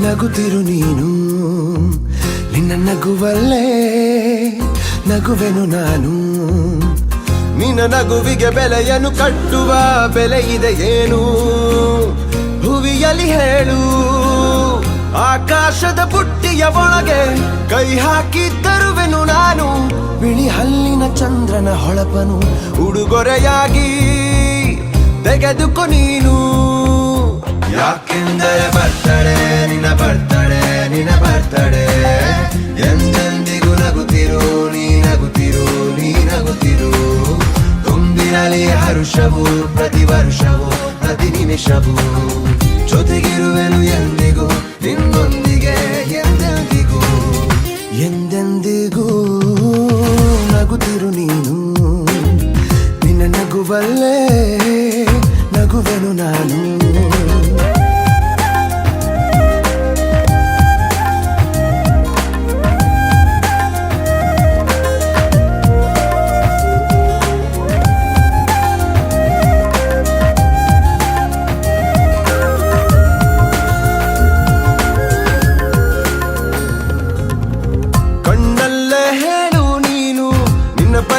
ನಗುತ್ತಿರು ನೀನು. ನಿನ್ನ ನಗುವಲ್ಲೇ ನಗುವೆನು ನಾನು. ನಿನ್ನ ನಗುವಿಗೆ ಬೆಲೆಯನ್ನು ಕಟ್ಟುವ ಬೆಲೆ ಇದೆ ಏನು? ಹುವಿಯಲ್ಲಿ ಹೇಳು. ಆಕಾಶದ ಬುಟ್ಟಿಯ ಒಳಗೆ ಕೈ ಹಾಕಿ ತರುವೆನು ನಾನು. ಬಿಳಿ ಹಲ್ಲಿನ ಚಂದ್ರನ ಹೊಳಪನು ಉಡುಗೊರೆಯಾಗಿ ತೆಗೆದುಕೊ ನೀನು. ಯಾಕೆಂದರೆ ಬರ್ತಡೆ, ನಿನ್ನ ಬರ್ತಡೆ ನಿನ್ನ ಬರ್ತಡೆ. ಎಂದೆಂದಿಗೂ ನಗುತ್ತಿರು, ನೀ ನಗುತ್ತಿರು ನೀ ನಗುತ್ತಿರು. ತುಂಬಿರಲಿ ಹರುಷವು, ಪ್ರತಿ ವರ್ಷವೂ, ಪ್ರತಿ ನಿಮಿಷವೂ. ಜೊತೆಗಿರುವೆನು ಎಂದಿಗೂ, ನಿನ್ನೊಂದಿಗೆ ಎಂದೆಂದಿಗೂ. ಎಂದೆಂದಿಗೂ ನಗುತ್ತಿರು ನೀನು. ನಿನ್ನ ನಗುವಲ್ಲೇ ನಗುವೆನು ನಾನು.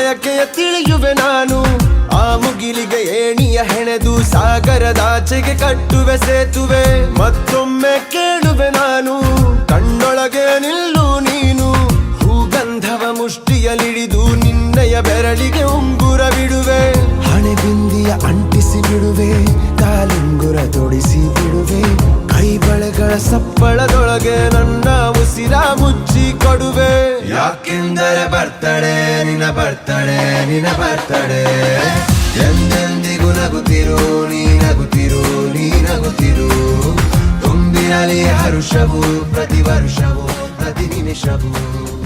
ಬಯಕೆಯ ತಿಳಿಯುವೆ ನಾನು? ಆ ಮುಗಿಲಿಗೆ ಏಣಿಯ ಹೆಣೆದು ಸಾಗರದಾಚೆಗೆ ಕಟ್ಟುವೆ, ಸೇತುವೆ. ಮತ್ತೊಮ್ಮೆ ಕೇಳುವೆ ನಾನು, ಕಣ್ಣೊಳಗೆ ನಿಲ್ಲು ನೀನು. ಹೂಗಂಧವ ಮುಷ್ಟಿಯಲಿಡಿದು ನಿನ್ನಯ ಬೆರಳಿಗೆ ಉಂಗುರ ಬಿಡುವೆ. ಹಣೆ ಬಿಂದಿಯ ಅಂಟಿಸಿ ಬಿಡುವೆ, ಕಾಲುಂಗುರ ತೊಡಿಸಿ ಬಿಡುವೆ. ಕೈ ಬಳೆಗಳ ಸಪ್ಪಳದೊಳಗೆ ನನ್ನ ಉಸಿರ ಮುಚ್ಚಿ ಯಾಕೆಂದರೆ ಬರ್ತಡೆ, ನಿನ್ನ ಬರ್ತಡೆ ನಿನ್ನ ಬರ್ತಡೆ. ಎಂದೆಂದಿಗೂ ನಗುತ್ತಿರು, ನೀ ನಗುತ್ತಿರು ನೀ ನಗುತ್ತಿರು. ತುಂಬಿರಲಿ ಹರುಷವು, ಪ್ರತಿ ವರ್ಷವೂ, ಪ್ರತಿ ನಿಮಿಷವೂ.